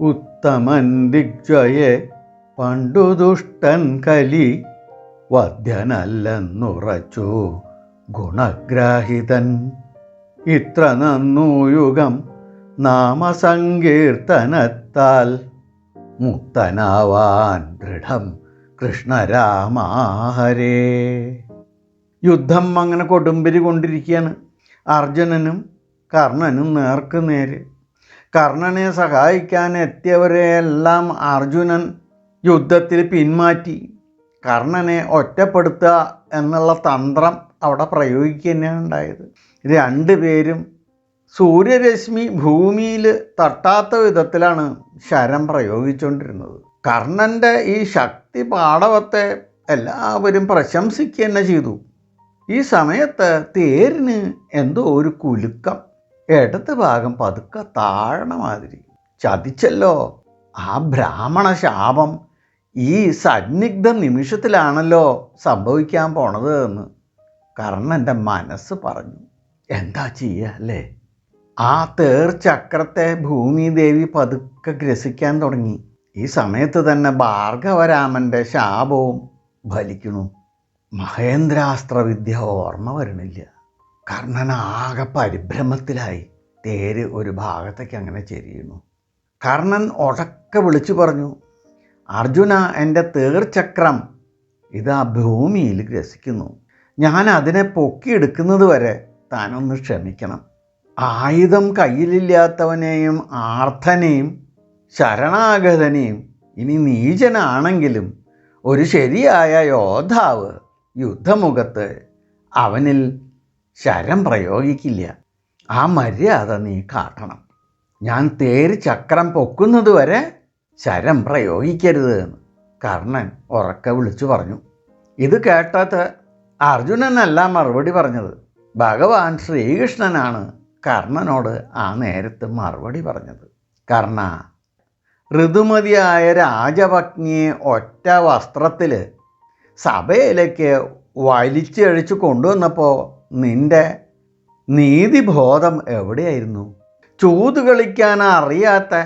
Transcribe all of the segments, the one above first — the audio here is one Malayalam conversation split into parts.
ഉത്തമൻ ദിഗ്ജയെ പണ്ടു ദുഷ്ടൻ കലി വധ്യനല്ലെന്നുറച്ചു ഗുണഗ്രാഹിതൻ. ഇത്ര നന്നു യുഗം നാമസങ്കീർത്തനത്താൽ മുക്തനാവാൻ ദൃഢം കൃഷ്ണരാമാഹരേ. യുദ്ധം അങ്ങനെ കൊടുമ്പിരി കൊണ്ടിരിക്കുകയാണ് അർജുനനും കർണനും നേർക്ക് നേര് കർണനെ സഹായിക്കാൻ എത്തിയവരെയെല്ലാം അർജുനൻ യുദ്ധത്തിൽ പിന്മാറ്റി. കർണനെ ഒറ്റപ്പെടുത്തുക എന്നുള്ള തന്ത്രം അവിടെ പ്രയോഗിക്കുക തന്നെയാണ് ഉണ്ടായത് രണ്ടുപേരും സൂര്യരശ്മി ഭൂമിയിൽ തട്ടാത്ത വിധത്തിലാണ് ശരം പ്രയോഗിച്ചുകൊണ്ടിരുന്നത്. കർണന്റെ ഈ ശക്തി പാടവത്തെ എല്ലാവരും പ്രശംസിക്കുക തന്നെ ചെയ്തു. ഈ സമയത്ത് തേരിന് എന്തോ ഒരു കുലുക്കം. ഇടത് ഭാഗം പതുക്കെ താഴണ മാതിരി. ചതിച്ചല്ലോ. ആ ബ്രാഹ്മണ ശാപം ഈ സന്നിഗ്ധ നിമിഷത്തിലാണല്ലോ സംഭവിക്കാൻ പോണത് എന്ന് കർണന്റെ മനസ്സ് പറഞ്ഞു. എന്താ ചെയ്യുക അല്ലേ? ആ തേർ ചക്രത്തെ ഭൂമിദേവി പതുക്കെ ഗ്രസിക്കാൻ തുടങ്ങി. ഈ സമയത്ത് തന്നെ ഭാർഗവരാമന്റെ ശാപവും ഫലിക്കണു മഹേന്ദ്രാസ്ത്രവിദ്യ ഓർമ്മ വരണില്ല. കർണൻ ആകെ പരിഭ്രമത്തിലായി. തേര് ഒരു ഭാഗത്തേക്ക് അങ്ങനെ ചെരിയുന്നു. കർണൻ ഉടക്കെ വിളിച്ചു പറഞ്ഞു അർജുന എന്റെ തേർചക്രം ആ ഭൂമിയിൽ ഗ്രസിക്കുന്നു. ഞാൻ അതിനെ പൊക്കിയെടുക്കുന്നത് വരെ താനൊന്ന് ക്ഷമിക്കണം. ആയുധം കയ്യിലില്ലാത്തവനെയും ആർത്തനെയും ശരണാഗതനെയും ഇനി നീചനാണെങ്കിലും ഒരു ശരിയായ യോദ്ധാവ് യുദ്ധമുഖത്ത് അവനിൽ ശരം പ്രയോഗിക്കില്ല. ആ മര്യാദ നീ കാട്ടണം. ഞാൻ തേര് ചക്രം പൊക്കുന്നത് വരെ ശരം പ്രയോഗിക്കരുത് എന്ന് കർണൻ ഉറക്കെ വിളിച്ചു പറഞ്ഞു. ഇത് കേട്ടത് അർജുനനല്ല മറുപടി പറഞ്ഞത്. ഭഗവാൻ ശ്രീകൃഷ്ണനാണ് കർണനോട് ആ നേരത്ത് മറുപടി പറഞ്ഞത്. കർണ ഋതുമതിയായ രാജപത്നിയെ ഒറ്റ വസ്ത്രത്തിൽ സഭയിലേക്ക് വലിച്ചഴിച്ചു കൊണ്ടുവന്നപ്പോൾ നിന്റെ നീതിബോധം എവിടെയായിരുന്നു? ചൂത് കളിക്കാൻ അറിയാത്ത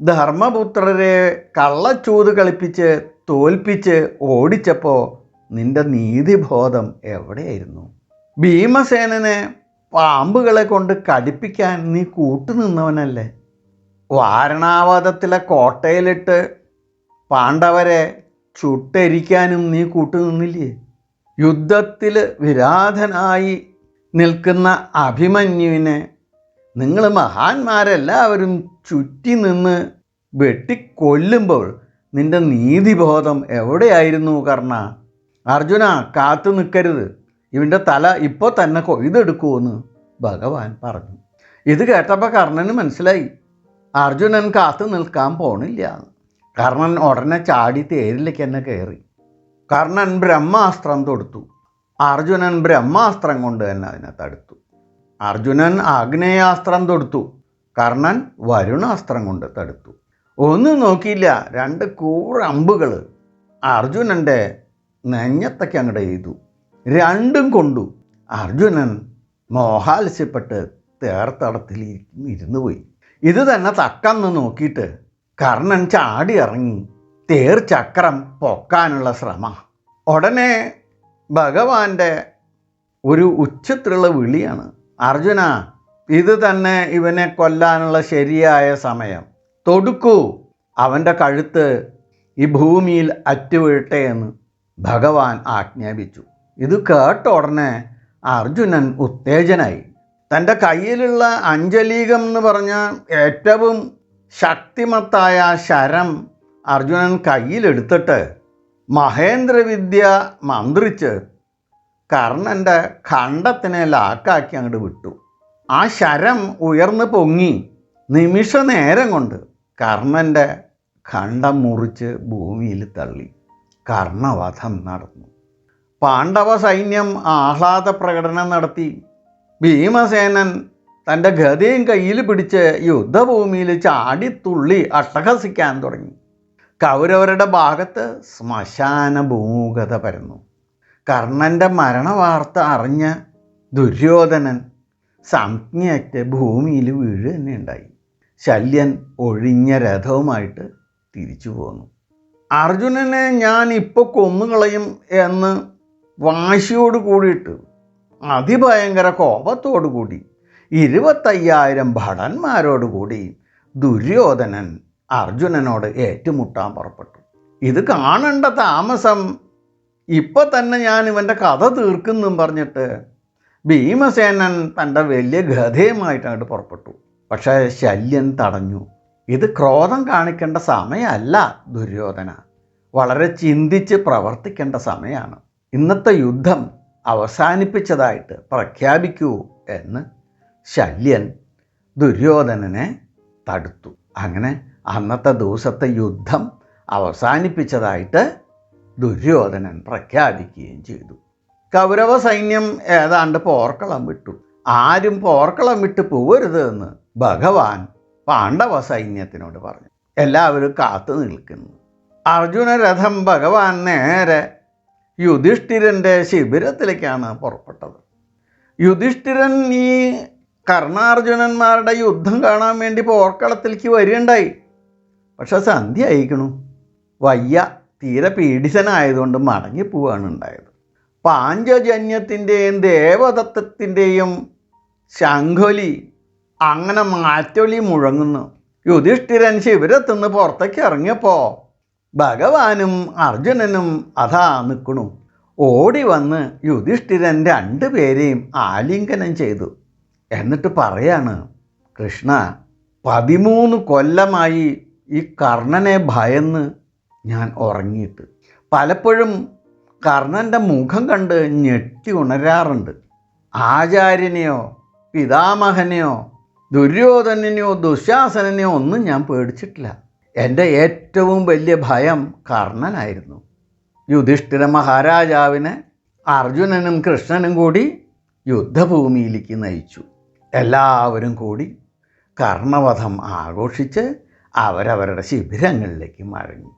ധർമ്മപുത്രരെ കള്ളച്ചൂത് കളിപ്പിച്ച് തോൽപ്പിച്ച് ഓടിച്ചപ്പോൾ നിന്റെ നീതിബോധം എവിടെയായിരുന്നു? ഭീമസേനനെ പാമ്പുകളെ കൊണ്ട് കടിപ്പിക്കാൻ നീ കൂട്ടുനിന്നവനല്ലേ? വാരണാവതത്തിലെ കോട്ടയിലിട്ട് പാണ്ഡവരെ ചുട്ടരിക്കാനും നീ കൂട്ടുനിന്നില്ലേ? യുദ്ധത്തിൽ വിരാധനായി നിൽക്കുന്ന അഭിമന്യുവിനെ നിങ്ങൾ മഹാന്മാരെല്ലാവരും ചുറ്റി നിന്ന് വെട്ടിക്കൊല്ലുമ്പോൾ നിന്റെ നീതിബോധം എവിടെയായിരുന്നു കർണ? അർജുന കാത്തു നിൽക്കരുത് ഇവന്റെ തല ഇപ്പോൾ തന്നെ കൊയ്തെടുക്കുമെന്ന് ഭഗവാൻ പറഞ്ഞു. ഇത് കേട്ടപ്പോൾ കർണന് മനസ്സിലായി. അർജുനൻ കാത്തു നിൽക്കാൻ പോണില്ല. കർണൻ ഉടനെ ചാടി തേരിലേക്ക് തന്നെ കയറി കർണൻ ബ്രഹ്മാസ്ത്രം തൊടുത്തു. അർജുനൻ ബ്രഹ്മാസ്ത്രം കൊണ്ട് തന്നെ അതിനെ തടുത്തു. അർജുനൻ ആഗ്നേയാസ്ത്രം തൊടുത്തു. കർണൻ വരുണാസ്ത്രം കൊണ്ട് തടുത്തു. ഒന്നും നോക്കിയില്ല രണ്ട് കൂറമ്പുകൾ അർജുനന്റെ നെഞ്ഞത്തൊക്കെ അങ്ങോട്ട് എഴുതു രണ്ടും കൊണ്ടു. അർജുനൻ മോഹാത്സ്യപ്പെട്ട് തേർത്തടത്തിൽ ഇരുന്നു പോയി. ഇത് തന്നെ തക്കന്ന് നോക്കിയിട്ട് കർണൻ ചാടി ഇറങ്ങി തേർ ചക്രം പൊക്കാനുള്ള ശ്രമം. ഉടനെ ഭഗവാന്റെ ഒരു ഉച്ചത്തിലുള്ള വിളിയാണ്. അർജുന ഇത് തന്നെ ഇവനെ കൊല്ലാനുള്ള ശരിയായ സമയം. തൊടുക്കൂ അവന്റെ കഴുത്ത് ഈ ഭൂമിയിൽ അറ്റുവീഴട്ടെ എന്ന് ഭഗവാൻ ആജ്ഞാപിച്ചു. ഇത് കേട്ട ഉടനെ അർജുനൻ ഉത്തേജനായി. തന്റെ കയ്യിലുള്ള അഞ്ജലീകം എന്ന് പറഞ്ഞ ഏറ്റവും ശക്തിമത്തായ ശരം അർജുനൻ കയ്യിലെടുത്തിട്ട് മഹേന്ദ്രവിദ്യ മന്ത്രിച്ച് കർണന്റെ ഖണ്ഡത്തിനെ ലാക്കാക്കി അങ്ങോട്ട് വിട്ടു. ആ ശരം ഉയർന്നു പൊങ്ങി നിമിഷ നേരം കൊണ്ട് കർണന്റെ ഖണ്ഡം മുറിച്ച് ഭൂമിയിൽ തള്ളി. കർണവധം നടന്നു. പാണ്ഡവ സൈന്യം ആഹ്ലാദ പ്രകടനം നടത്തി. ഭീമസേനൻ തന്റെ ഗതയും കയ്യിൽ പിടിച്ച് യുദ്ധഭൂമിയിൽ ചാടിത്തുള്ളി അട്ടഹസിക്കാൻ തുടങ്ങി. കൗരവരുടെ ഭാഗത്ത് ശ്മശാന ഭൂമുഖത പരന്നു. കർണന്റെ മരണവാർത്ത അറിഞ്ഞ ദുര്യോധനൻ സംജ്ഞയ്ക്ക് ഭൂമിയിൽ വീഴ് തന്നെ ഉണ്ടായി ശല്യൻ ഒഴിഞ്ഞ രഥവുമായിട്ട് തിരിച്ചു പോന്നു. അർജുനനെ ഞാൻ ഇപ്പോൾ കൊന്നുകളയും എന്ന് വാശിയോട് കൂടിയിട്ട് അതിഭയങ്കര കോപത്തോടു കൂടി ഇരുപത്തയ്യായിരം ഭടന്മാരോട് കൂടി ദുര്യോധനൻ അർജുനനോട് ഏറ്റുമുട്ടാൻ പുറപ്പെട്ടു. ഇത് കാണേണ്ട താമസം. ഇപ്പം തന്നെ ഞാൻ ഇവന്റെ കഥ തീർക്കുന്നും പറഞ്ഞിട്ട് ഭീമസേനൻ തന്റെ വലിയ ഗതയുമായിട്ട് അങ്ങോട്ട് പുറപ്പെട്ടു. പക്ഷേ ശല്യൻ തടഞ്ഞു. ഇത് ക്രോധം കാണിക്കേണ്ട സമയമല്ല ദുര്യോധന. വളരെ ചിന്തിച്ച് പ്രവർത്തിക്കേണ്ട സമയമാണ് ഇന്നത്തെ യുദ്ധം അവസാനിപ്പിച്ചതായിട്ട് പ്രഖ്യാപിക്കൂ എന്ന് ശല്യൻ ദുര്യോധനനെ തടുത്തു. അങ്ങനെ അന്നത്തെ ദിവസത്തെ യുദ്ധം അവസാനിപ്പിച്ചതായിട്ട് ദുര്യോധനൻ പ്രഖ്യാപിക്കുകയും ചെയ്തു. കൗരവ സൈന്യം ഏതാണ്ട് പോർക്കളം വിട്ടു. ആരും പോർക്കളം വിട്ട് പോകരുത് എന്ന് ഭഗവാൻ പാണ്ഡവ സൈന്യത്തിനോട് പറഞ്ഞു. എല്ലാവരും കാത്തു നിൽക്കുന്നു. അർജുന രഥം ഭഗവാൻ നേരെ യുധിഷ്ഠിരന്റെ ശിബിരത്തിലേക്കാണ് പുറപ്പെട്ടത്. യുധിഷ്ഠിരൻ ഈ കർണാർജുനന്മാരുടെ യുദ്ധം കാണാൻ വേണ്ടി പോർക്കളത്തിലേക്ക് വരികയുണ്ടായി. പക്ഷെ സന്ധ്യ അയക്കണു വയ്യ തീരെ പീഡിതനായതുകൊണ്ട് മടങ്ങിപ്പോവാണ് ഉണ്ടായത്. പാഞ്ചജന്യത്തിന്റെയും ദേവദത്തത്തിന്റെയും ശംഖൊലി അങ്ങനെ മാറ്റൊലി മുഴങ്ങുന്നു. യുധിഷ്ഠിരൻ ശിവരത്തുനിന്ന് പുറത്തേക്ക് ഇറങ്ങിയപ്പോൾ ഭഗവാനും അർജുനനും അതാ നിൽക്കണു ഓടി വന്ന് യുധിഷ്ഠിരൻ രണ്ടുപേരെയും ആലിംഗനം ചെയ്തു. എന്നിട്ട് പറയാണ് കൃഷ്ണ പതിമൂന്ന് കൊല്ലമായി ഈ കർണനെ ഭയന്ന് ഞാൻ ഉറങ്ങിയിട്ട്. പലപ്പോഴും കർണന്റെ മുഖം കണ്ട് ഞെട്ടി ഉണരാറുണ്ട്. ആചാര്യനെയോ പിതാമഹനെയോ ദുര്യോധനനെയോ ദുശാസനെയോ ഒന്നും ഞാൻ പേടിച്ചിട്ടില്ല. എന്റെ ഏറ്റവും വലിയ ഭയം കർണനായിരുന്നു. യുധിഷ്ഠിര മഹാരാജാവിനെ അർജുനനും കൃഷ്ണനും കൂടി യുദ്ധഭൂമിയിലേക്ക് നയിച്ചു. എല്ലാവരും കൂടി കർണവധം ആഘോഷിച്ച് അവരവരുടെ ശിബിരങ്ങളിലേക്ക് മടങ്ങി.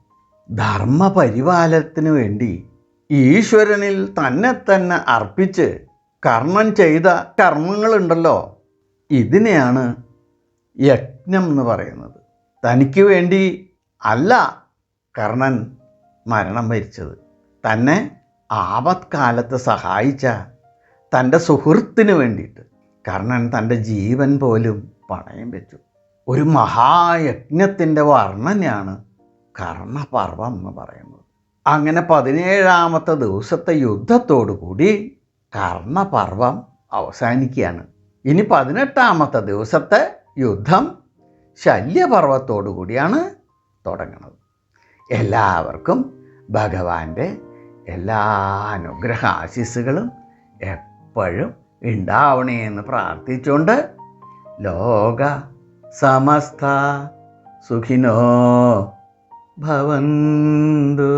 ധർമ്മപരിപാലനത്തിന് വേണ്ടി ഈശ്വരനിൽ തന്നെ തന്നെ അർപ്പിച്ച് കർമ്മം ചെയ്ത കർമ്മങ്ങളുണ്ടല്ലോ. ഇതിനെയാണ് യജ്ഞം എന്ന് പറയുന്നത്. തനിക്ക് വേണ്ടി അല്ല കർണൻ മരണം വരിച്ചത്. തന്നെ ആപത്കാലത്ത് സഹായിച്ച തന്റെ സുഹൃത്തിന് വേണ്ടിയിട്ട് കർണൻ തന്റെ ജീവൻ പോലും പണയം വെച്ചു. ഒരു മഹായജ്ഞത്തിന്റെ വർണനയാണ് കർണപർവം എന്ന് പറയുന്നത്. അങ്ങനെ പതിനേഴാമത്തെ ദിവസത്തെ യുദ്ധത്തോടു കൂടി കർണപർവം അവസാനിക്കുകയാണ്. ഇനി പതിനെട്ടാമത്തെ ദിവസത്തെ യുദ്ധം ശല്യപർവത്തോടു കൂടിയാണ് തുടങ്ങുന്നത്. എല്ലാവർക്കും ഭഗവാന്റെ എല്ലാ അനുഗ്രഹ ആശിസ്സുകളും എപ്പോഴും ഉണ്ടാവണേ എന്ന് പ്രാർത്ഥിച്ചുകൊണ്ട് ലോക समस्ता सुखिनो भवन्तु।